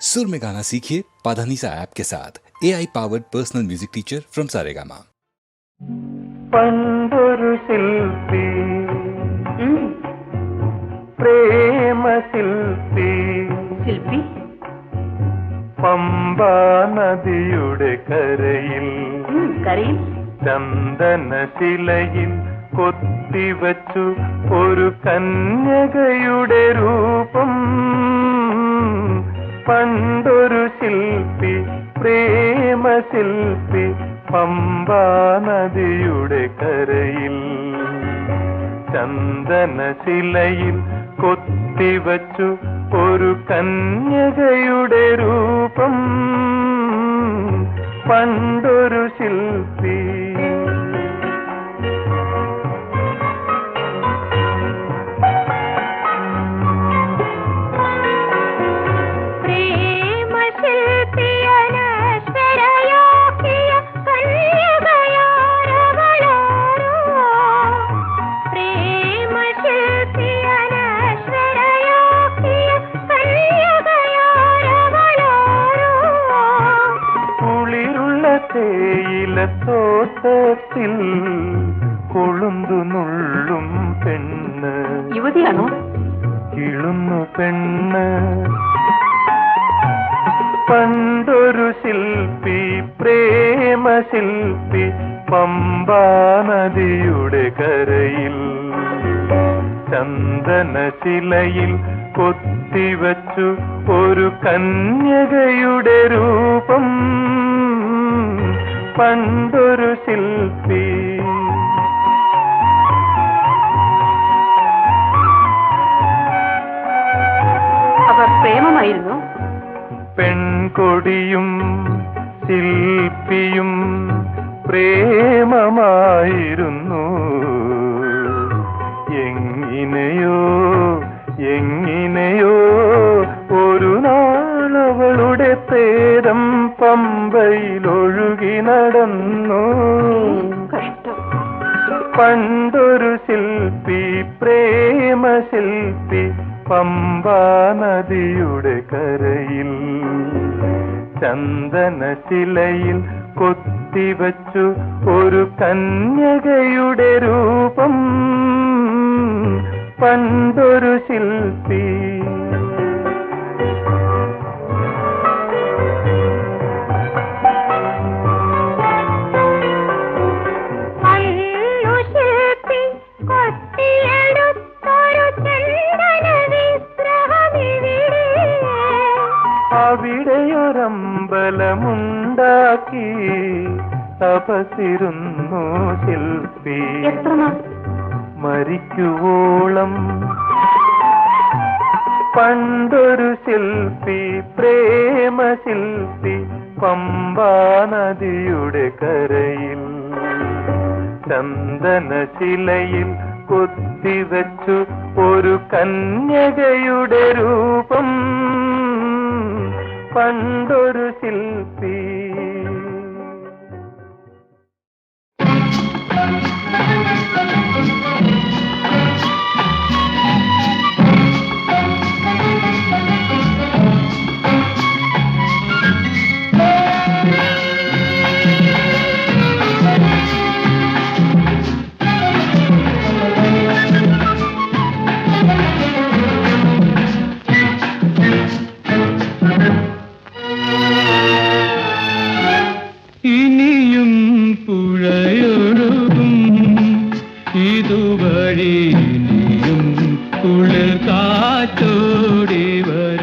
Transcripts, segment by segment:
सुर में गाना सीखिए पाधानीसा ऐप के साथ A I powered personal music teacher from Saregama പണ്ടൊരു ശില്പി ഉം, പ്രേമ ശില്പി ശില്പി പമ്പാ നദിയുടെ കരയിൽ ഉം, കരയിൽ ചന്ദനശിലയിൽ കൊത്തിവച്ചു ഒരു കന്യകയുടെ രൂപം പണ്ടൊരു ശില്പി പ്രേമ ശില്പി പമ്പാ നദിയുടെ കരയിൽ ചന്ദനശിലയിൽ കൊത്തിവച്ചു ഒരു കന്യകയുടെ രൂപം. പണ്ടൊരു ശില്പി കൊളുന്തു നുള്ളും പെണ്ണ്. യുവതിയാണോ? കിളുന്നു പെണ്ണ്. പണ്ടൊരു ശില്പി പ്രേമ ശില്പി പമ്പാ നദിയുടെ കരയിൽ ചന്ദനശിലയിൽ കൊത്തിവച്ചു ഒരു കന്യകയുടെ രൂപം. പണ്ടൊരു ശില്പി പ്രേമമായിരുന്നു. പെൺകൊടിയും ശില്പിയും പ്രേമമായിരുന്നു. എങ്ങിനെയോ എങ്ങിനെയോ ഒരു നാളവളുടെ തേരം പമ്പയിലൊഴുകി നടന്നു. പണ്ടൊരു ശില്പി പ്രേമ ശില്പി പമ്പാ നദിയുടെ കരയിൽ ചന്ദനശിലയിൽ കൊത്തിവച്ചു ഒരു കന്യകയുടെ രൂപം പണ്ടൊരു ശില്പി തപസിരുന്നു ശില്പി. മരിക്കുവോളം. പണ്ടൊരു ശില്പി പ്രേമ ശില്പി പമ്പാ നദിയുടെ കരയിൽ. ചന്ദനശിലയിൽ കൊത്തിവച്ചു ഒരു കന്യകയുടെ രൂപം. പണ്ടൊരു ശില്പി വഴിയിലും കുളിർ കാറ്റോടി വരും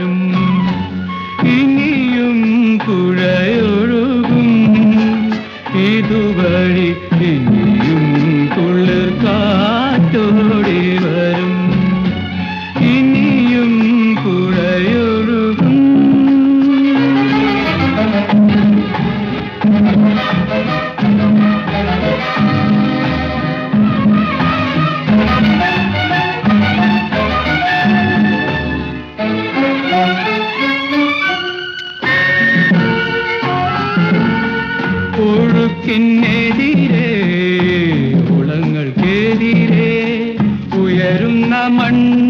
കേതിരേ ഉളങ്ങൾക്കെതിരേ ഉയരുന്ന മണ്ണ്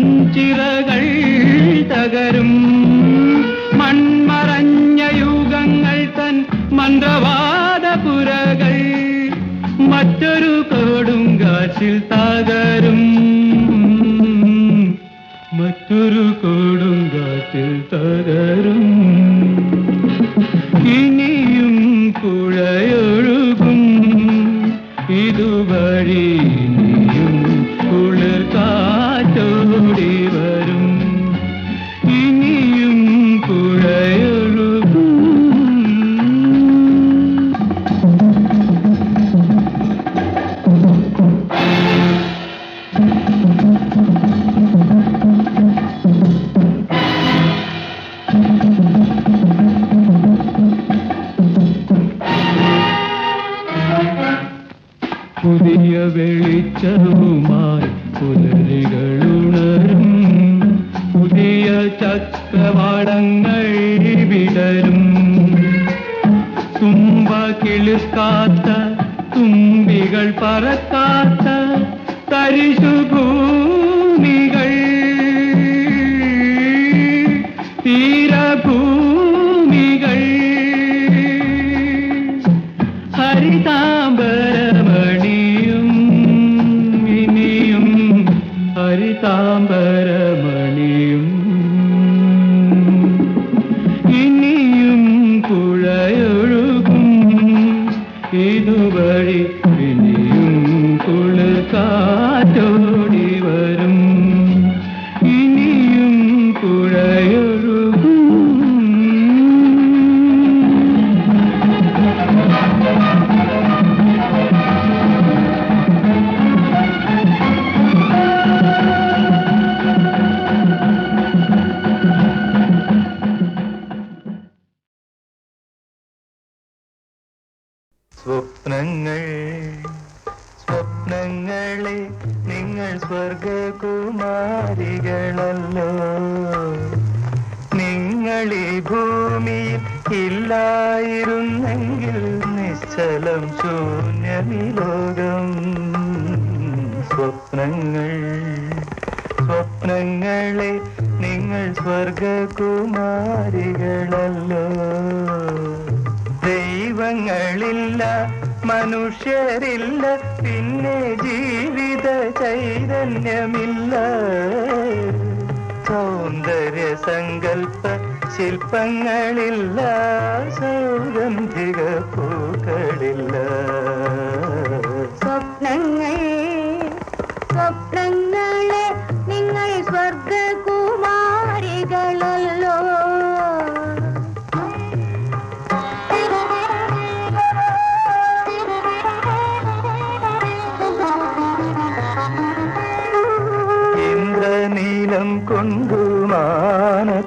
സ്വപ്നങ്ങൾ സ്വപ്നങ്ങളെ നിങ്ങൾ സ്വർഗകുമാരികളല്ലോ. നിങ്ങളെ ഭൂമിയിൽ ഇല്ലായിരുന്നെങ്കിൽ നിശ്ചലം ശൂന്യമിലോകം സ്വപ്നങ്ങൾ സ്വപ്നങ്ങളെ നിങ്ങൾ സ്വർഗകുമാരികളല്ലോ. ദൈവങ്ങളില്ല മനുഷ്യരില്ല പിന്നെ ജീവിത ചൈതന്യമില്ല. സൗന്ദര്യ സങ്കല്പ ശില്പങ്ങളില്ല സൗഗന്ധിക പൂക്കളില്ല.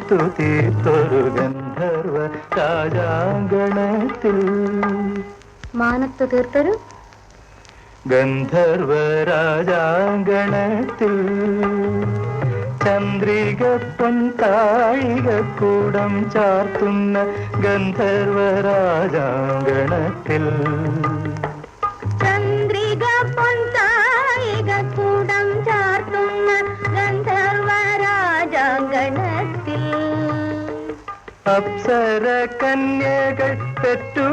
മാനത്തു തീർത്തൊരു ഗന്ധർവ രാജാങ്കണത്തിൽ. മാനത്ത് തീർത്തൊരു ഗന്ധർവ രാജാങ്കണത്തിൽ. ചന്ദ്രിക പൊൻതാഴികക്കൂടം ചാർത്തുന്ന ഗന്ധർവ രാജാങ്കണത്തിൽ. ചന്ദ്രിക അപ്സര കന്യകൾ പെറ്റു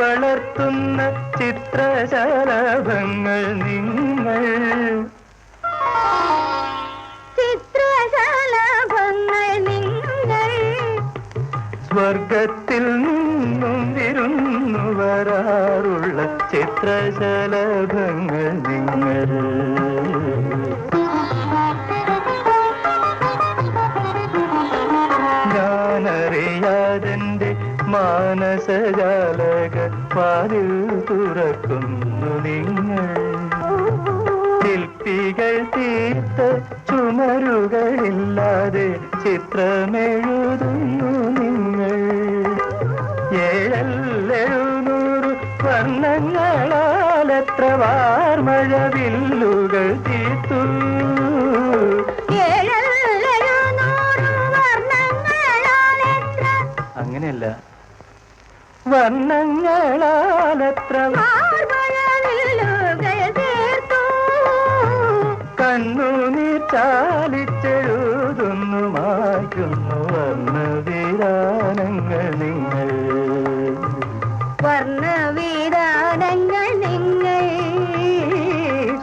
വളർത്തുന്ന ചിത്രശലഭങ്ങൾ നിങ്ങൾ. ചിത്രശലഭങ്ങൾ നിങ്ങൾ. സ്വർഗത്തിൽ നിന്നും വിരുന്നു വരാറുള്ള ചിത്രശലഭങ്ങൾ നിങ്ങൾ. ഞാനറിയാതെന്റെ മാനസജാലക വാതിൽ തുറക്കുന്നു നിങ്ങൾ. ശില്പികൾ തീർത്ത ചുമരുകളില്ലാതെ ചിത്രമെഴുതുന്നു നിങ്ങൾ. ഏഴല്ലെഴുന്നൂറ് വർണങ്ങളാൽ എത്ര വാർമഴവില്ലുകൾ തീർത്തു തീർത്തു. കണ്ണുനീർ ചാലിച്ചെഴുതുന്നു മായ്ക്കുന്നു വർണവിധാനങ്ങൾ നിങ്ങൾ. വർണവിധാനങ്ങൾ നിങ്ങൾ.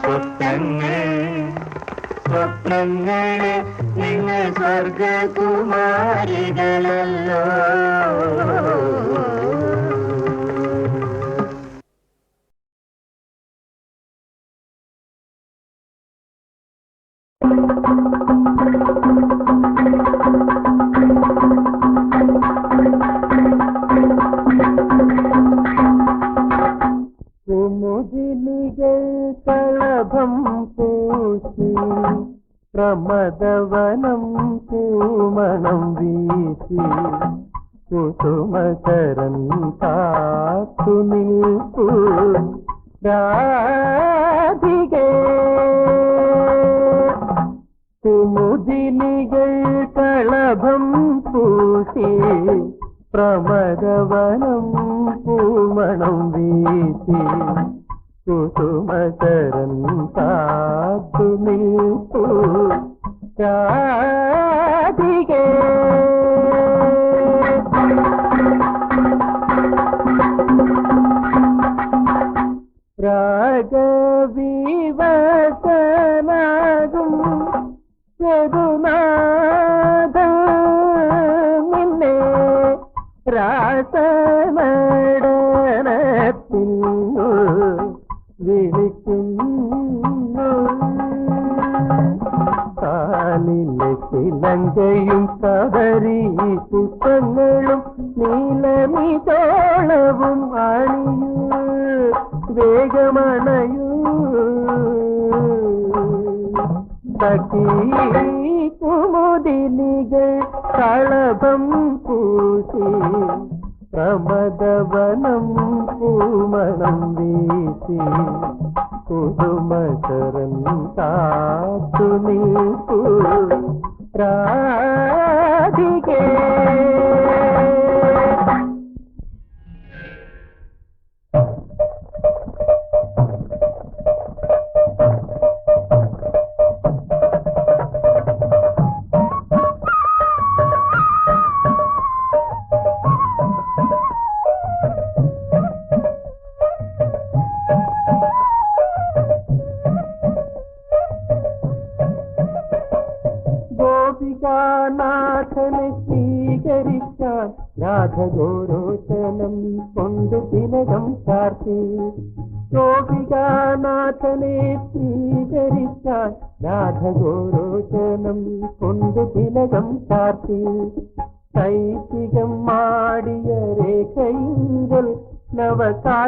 സ്വപ്നങ്ങൾ സ്വപ്നങ്ങളെ നിങ്ങൾ സ്വർഗകുമാരികളല്ലോ. ಕುಮುದಿಲಿಗೆ ಕಳಭಂ ಪೂಸಿ ಪ್ರಮದವನಂ ಕೂಮಣಂ ವೀಸಿ ಕುಸುಮಕರಂತಾತು ನಿಲ್ಪು ರಾಧಿಗೆ குமுதினிகள் களபம் பூசி பிரமதவனம் பூமணம் வீசி குசுமதரன் காத்து நிற்பு நீலமி தோளவும் அணியுள் வேகமணையுள் சகி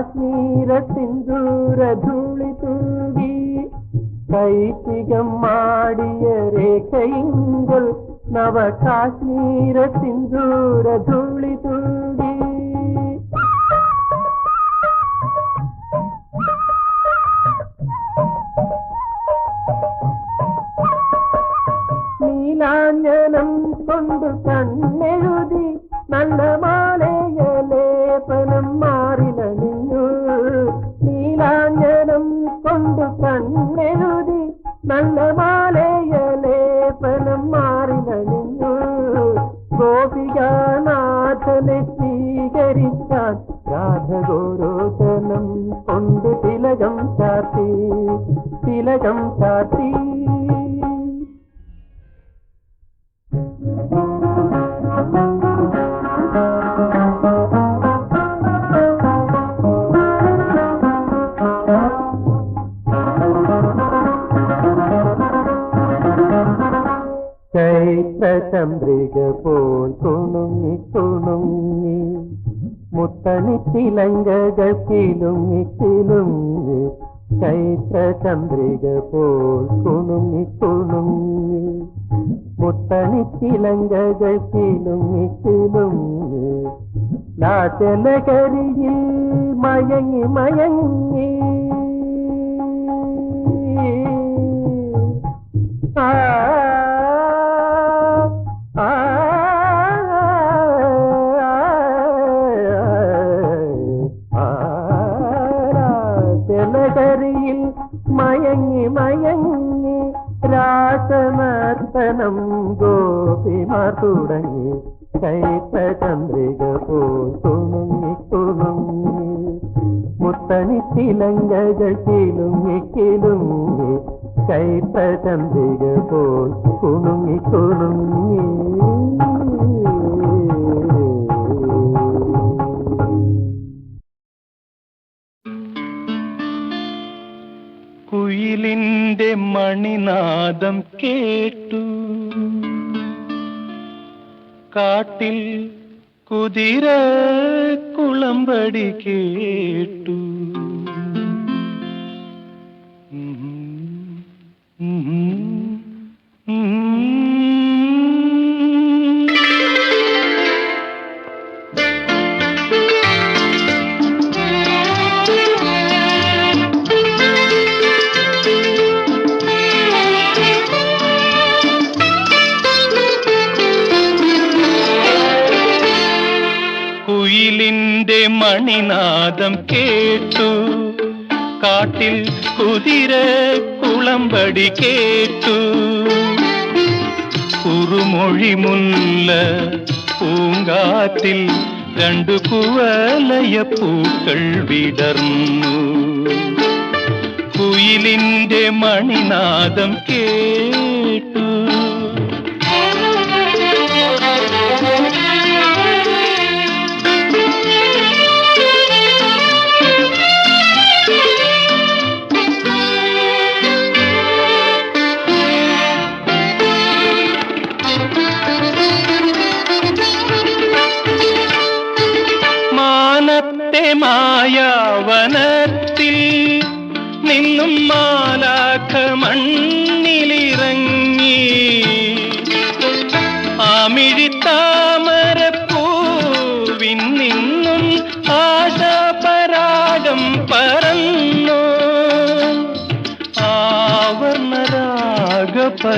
നവകാശ്മീര സിന്ദൂരധൂളി തൂകി കൈത്തികം മാടിയ രേഖയിങ്കൽ നവകാശ്മീര സിന്ദൂരധൂളി തൂകി നീലാഞ്ജനം കൊണ്ട് കണ്ണെഴുതി നല്ല മാലയ ലേപനം മാറിലണിഞ്ഞു കണ്ണെഴുതി നല്ല മാലയ ലേപനം മാറിലണിഞ്ഞു ഗോപികാനാഥനെ സ്വീകരിക്കാൻ രാധഗോരോചനം കൊണ്ട് തിലകം ചാത്തി തിലകം ചാത്തി മുത്തണി തിലങ്കകൾ കിലുങ്ങി കിലുങ്ങി ചൈത്രചന്ദ്രിക പോൽ കുണുങ്ങി കുണുങ്ങി മുത്തണി തിലങ്കകൾ കിലുങ്ങി കിലുങ്ങി നാശലകരിയിൽ മയങ്ങി മയങ്ങി ആ തുടങ്ങി. ചൈത്രചന്ദ്രിക പോൽ തുണുങ്ങി തുണുങ്ങി. മുത്തണി തിലങ്കകൾ കിലുങ്ങി കിലുങ്ങി. കൈത്ത ചന്ദ്രിക പോൽ കുണുങ്ങി കുണുങ്ങി കുയിലിന്റെ മണിനാദം കേട്ടു. കാട്ടിൽ കുതിര കുളമ്പടി കേട്ടു മണിനാദം കേട്ടു. കാട്ടിൽ കുതിര കുളമ്പടി കേട്ടു. കുറുമൊഴി മുല്ല പൂങ്കാറ്റിൽ രണ്ടു കുവലയ പൂക്കൾ വിടർന്നു. കുയിലിന്റെ മണിനാദം കേട്ടു.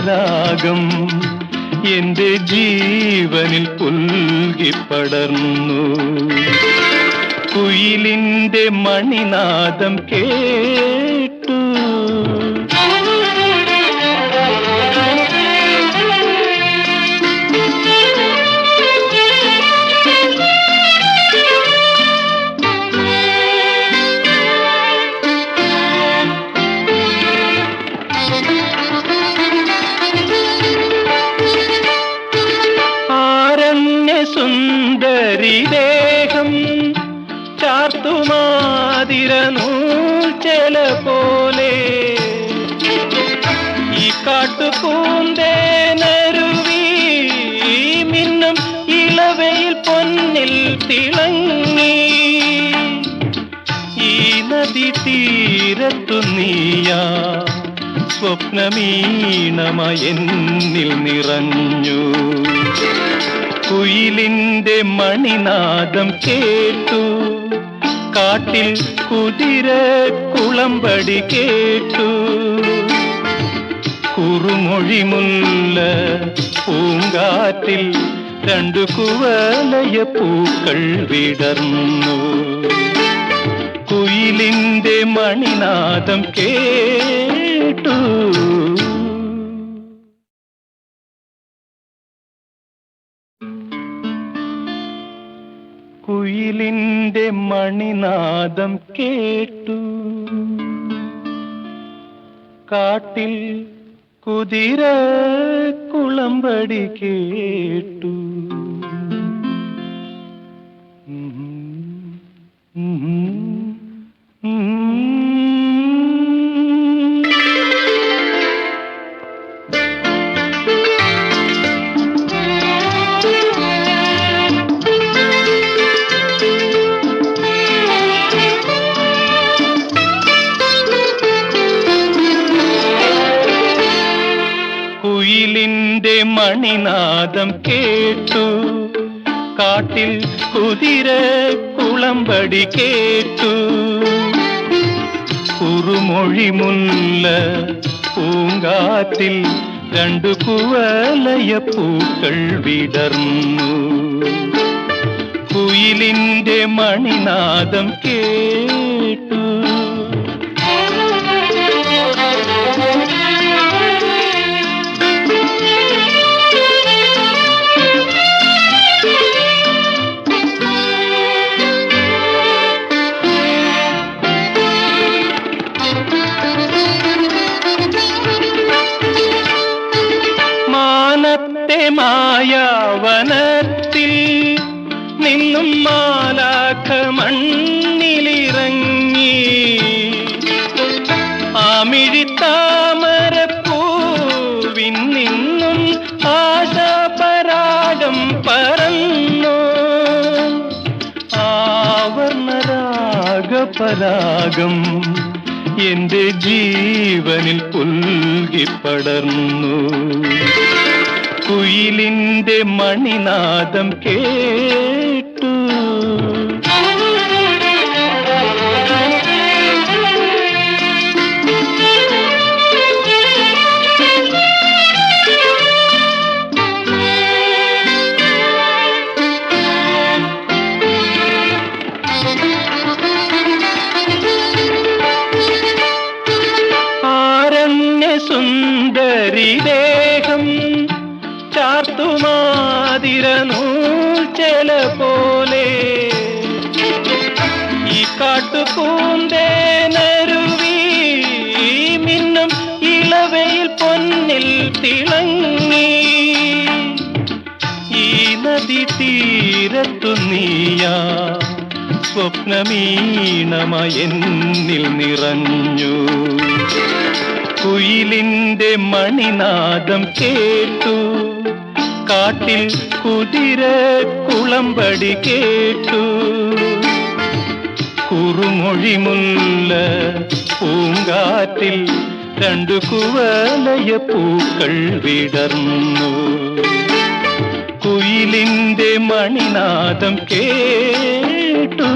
ആവർണരാഗപരാഗം എന്റെ ജീവനിൽ പുൽകിപ്പടർന്നു കുയിലിന്റെ മണിനാദം കേട്ടു. പൊന്നിൽ തിളങ്ങി. ഈ നദി തീരത്തു നീയാ. സ്വപ്നമീണമയെന്നിൽ നിറഞ്ഞു. കുയിലിന്റെ മണിനാദം കേട്ടു. കാട്ടിൽ കുതിര കുളമ്പടി കേട്ടു. കുറുമൊഴിമുള്ള പൂങ്കാറ്റിൽ രണ്ടു കുവലയ പൂക്കൾ വിടർന്നു. കുയിലിന്റെ മണിനാദം കേട്ടു. കുയിലിന്റെ മണിനാദം കേട്ടു. കാട്ടിൽ കുതിര കുളമ്പടി കേട്ടു. മണിനാദം കേട്ടു. കാട്ടിൽ കുതിര കുളമ്പടി കേട്ടു. കുറുമൊഴി മുല്ല പൂങ്കാറ്റിൽ രണ്ടു കുവലയ പൂക്കൾ വിടർന്നു. കുയിലിന്റെ മണിനാദം കേട്ടു. നിന്നും മാലാഖ മണ്ണിലിറങ്ങി. ആമിഴിത്താമരപ്പൂവിൻ നിന്നും ആശാപരാഗം പറന്നു. ആവർണരാഗപരാഗം എന്റെ ജീവനിൽ പുൽകിപ്പടർന്നു. കുയിലിന്റെ മണിനാദം കേട്ടു തീരത്തു നീയാ. സ്വപ്നമീണമയെന്നിൽ നിറഞ്ഞു. കുയിലിന്റെ മണിനാദം കേട്ടു. കാട്ടിൽ കുതിര കുളമ്പടി കേട്ടു. കുറുമൊഴിമുല്ല പൂങ്കാറ്റിൽ രണ്ടു കുവലയ പൂക്കൾ വിടർന്നു. മണലിന്റെ മണിനാദം കേട്ടു.